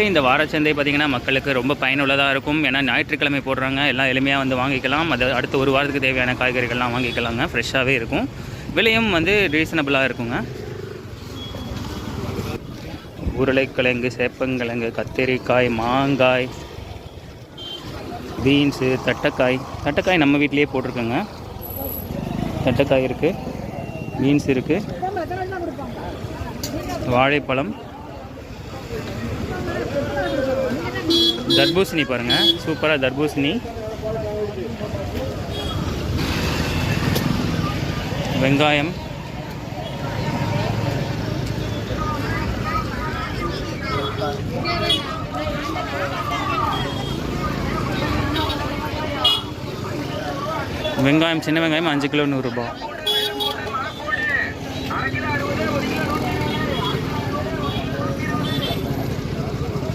இந்த வாரச்சந்தை பார்த்திங்கன்னா மக்களுக்கு ரொம்ப பயனுள்ளதாக இருக்கும். ஏன்னா ஞாயிற்றுக்கிழமை போடுறாங்க. எல்லாம் எளிமையாக வந்து வாங்கிக்கலாம். அது அடுத்த ஒரு வாரத்துக்கு தேவையான காய்கறிகள்லாம் வாங்கிக்கலாங்க. ஃப்ரெஷ்ஷாகவே இருக்கும். விலையும் வந்து ரீசனபிளாக இருக்குங்க. உருளைக்கிழங்கு சேப்பங்கிழங்கு கத்திரிக்காய் மாங்காய் பீன்ஸு தட்டைக்காய். தட்டைக்காய் நம்ம வீட்டிலேயே போட்டிருக்கோங்க. தட்டைக்காய் இருக்குது பீன்ஸ் இருக்குது வாழைப்பழம். தர்பூசணி பாருங்க. சூப்பராக தர்பூசணி. வெங்காயம். வெங்காயம் சின்ன வெங்காயம் அஞ்சு கிலோ நூறுரூபா